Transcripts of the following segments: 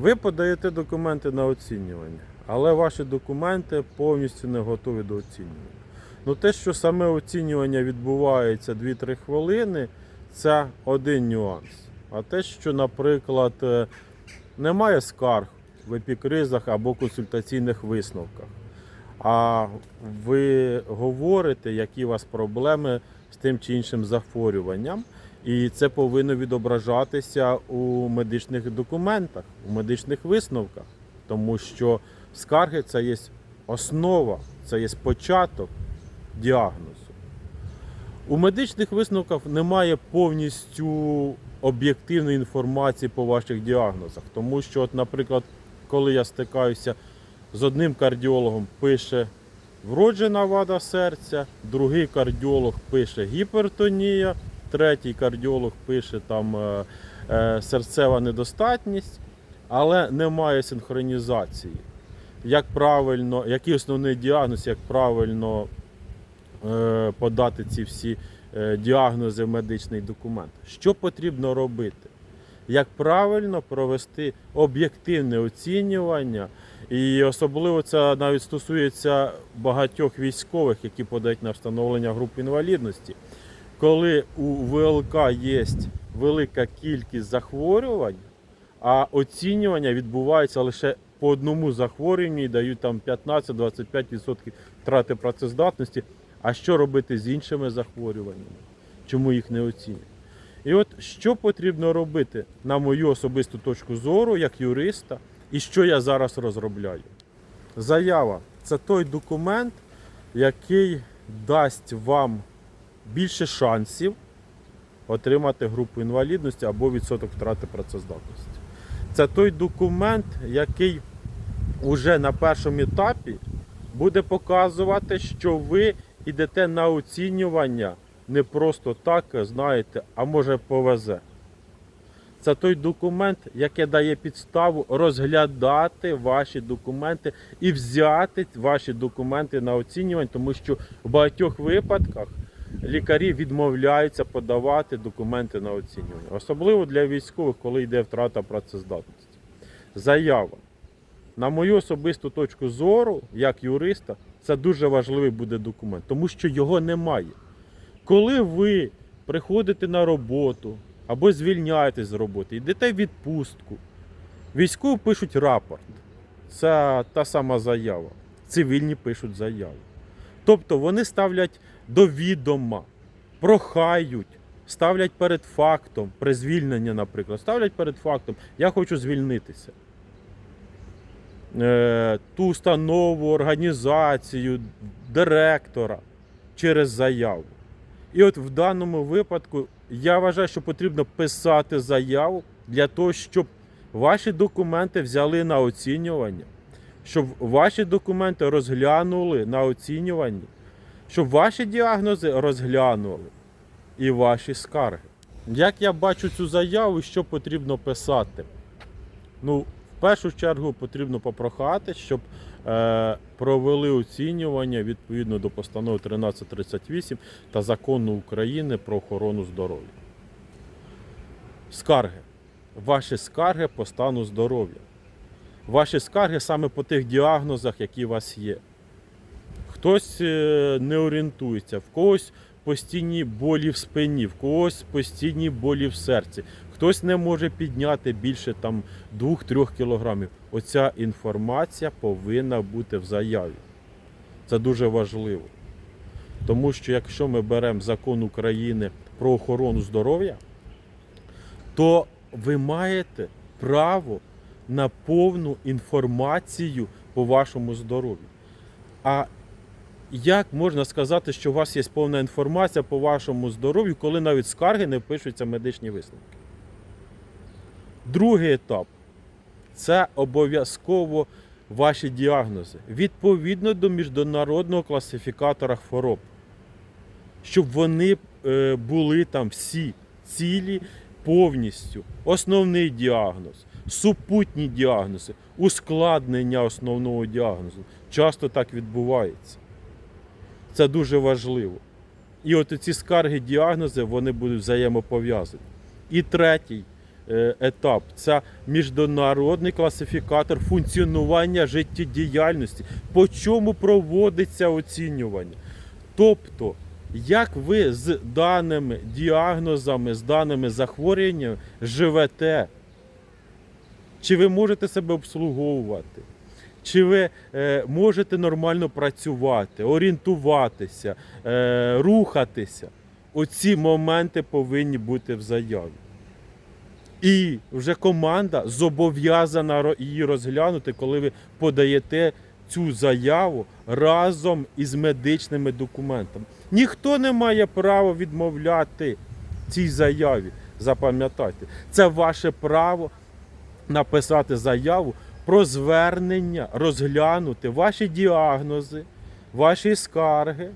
Ви подаєте документи на оцінювання, але ваші документи повністю не готові до оцінювання. Ну те, що саме оцінювання відбувається 2-3 хвилини, це один нюанс. А те, що, наприклад, е, немає скарг в епікризах або консультаційних висновках, а ви говорите, які у вас проблеми з тим чи іншим захворюванням, і це повинно відображатися у медичних документах, у медичних висновках, тому що скарги це є основа, це є початок діагнозу. У медичних висновках немає повністю об'єктивної інформації по ваших діагнозах, тому що, от, наприклад, коли я стикаюся з одним кардіологом, пише вроджена вада серця, другий кардіолог пише гіпертонія, третій кардіолог пише там е, е, серцева недостатність, але немає синхронізації. Як правильно, який основний діагноз, як правильно е, подати ці всі діагнози в медичний документ. Що потрібно робити? Як правильно провести об'єктивне оцінювання, і особливо це навіть стосується багатьох військових, які подають на встановлення груп інвалідності. Коли у ВЛК є велика кількість захворювань, а оцінювання відбувається лише по одному захворюванню і дають там 15-25% втрати працездатності. А що робити з іншими захворюваннями? Чому їх не оцінюють? І от що потрібно робити, на мою особисту точку зору, як юриста, і що я зараз розробляю? Заява це той документ, який дасть вам більше шансів отримати групу інвалідності або відсоток втрати працездатності. Це той документ, який уже на першому етапі буде показувати, що ви йдете на оцінювання не просто так, знаєте, а може повезе. Це той документ, який дає підставу розглядати ваші документи і взяти ваші документи на оцінювання, тому що в багатьох випадках лікарі відмовляються подавати документи на оцінювання, особливо для військових, коли йде втрата працездатності. Заява. На мою особисту точку зору, як юриста, це дуже важливий буде документ, тому що його немає. Коли ви приходите на роботу або звільняєтесь з роботи, йдете в відпустку, військові пишуть рапорт. Це та сама заява. Цивільні пишуть заяву. Тобто вони ставлять до відома, прохають, ставлять перед фактом, при звільненні, наприклад, ставлять перед фактом, я хочу звільнитися. Е, Ту установу, організацію, директора через заяву. І от в даному випадку я вважаю, що потрібно писати заяву для того, щоб ваші документи взяли на оцінювання, щоб ваші документи розглянули на оцінюванні, щоб ваші діагнози розглянули і ваші скарги. Як я бачу цю заяву, що потрібно писати? Ну, в першу чергу потрібно попрохати, щоб е, провели оцінювання відповідно до постанови 1338 та закону України про охорону здоров'я. Скарги. Ваші скарги по стану здоров'я. Ваші скарги саме по тих діагнозах, які у вас є. Хтось е, не орієнтується, в когось постійні болі в спині, в когось постійні болі в серці, хтось не може підняти більше там 2-3 кілограмів. Оця інформація повинна бути в заяві. Це дуже важливо. Тому що якщо ми беремо закон України про охорону здоров'я, то ви маєте право на повну інформацію по вашому здоров'ю. А як можна сказати, що у вас є повна інформація по вашому здоров'ю, коли навіть скарги не впишуться в медичні висновки? Другий етап це обов'язково ваші діагнози відповідно до міжнародного класифікатора хвороб, щоб вони е, були там всі цілі повністю. Основний діагноз, супутні діагнози, ускладнення основного діагнозу. Часто так відбувається. Це дуже важливо. І от ці скарги, діагнози, вони будуть взаємопов'язані. І третій е, етап. Це міжнародний класифікатор функціонування життєдіяльності. По чому проводиться оцінювання? Тобто, як ви з даними діагнозами, з даними захворюваннями живете? Чи ви можете себе обслуговувати? Чи ви е, можете нормально працювати, орієнтуватися, е, рухатися? Оці моменти повинні бути в заяві. І вже команда зобов'язана її розглянути, коли ви подаєте цю заяву разом із медичними документами. Ніхто не має права відмовляти цій заяві. Запам'ятайте, це ваше право написати заяву про звернення, розглянути ваші діагнози, ваші скарги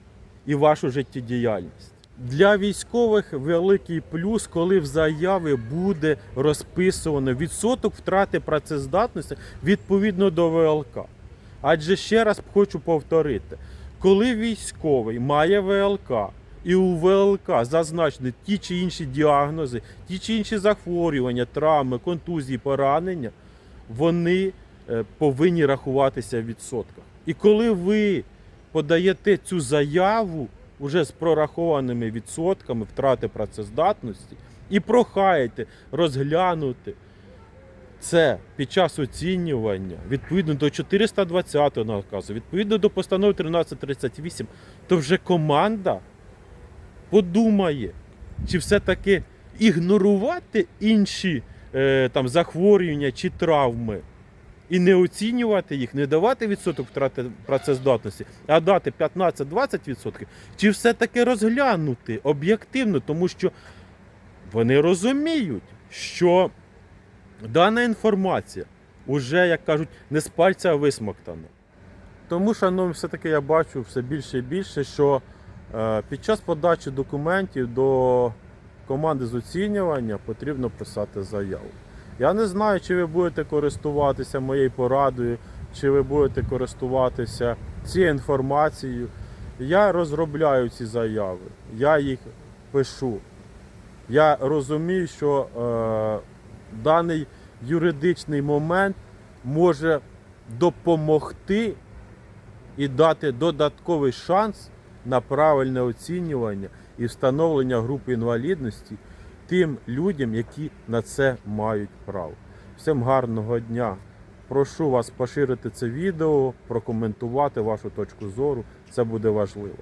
і вашу життєдіяльність. Для військових великий плюс, коли в заяві буде розписано відсоток втрати працездатності відповідно до ВЛК. Адже ще раз хочу повторити, коли військовий має ВЛК і у ВЛК зазначені ті чи інші діагнози, ті чи інші захворювання, травми, контузії, поранення, вони повинні рахуватися в відсотках. І коли ви подаєте цю заяву уже з прорахованими відсотками втрати працездатності і прохаєте розглянути це під час оцінювання відповідно до 420 наказу, відповідно до постанови 1338, то вже команда подумає, чи все-таки ігнорувати інші е, там, захворювання чи травми і не оцінювати їх, не давати відсоток втрати працездатності, а дати 15-20%, чи все-таки розглянути об'єктивно, тому що вони розуміють, що дана інформація вже, як кажуть, не з пальця висмоктана. Тому, шановні, все-таки я бачу все більше і більше, що е, під час подачі документів до команди з оцінювання потрібно писати заяву. Я не знаю, чи ви будете користуватися моєю порадою, чи ви будете користуватися цією інформацією. Я розробляю ці заяви, я їх пишу. Я розумію, що е, даний юридичний момент може допомогти і дати додатковий шанс на правильне оцінювання і встановлення групи інвалідності тим людям, які на це мають право. Всім гарного дня! Прошу вас поширити це відео, прокоментувати вашу точку зору. Це буде важливо.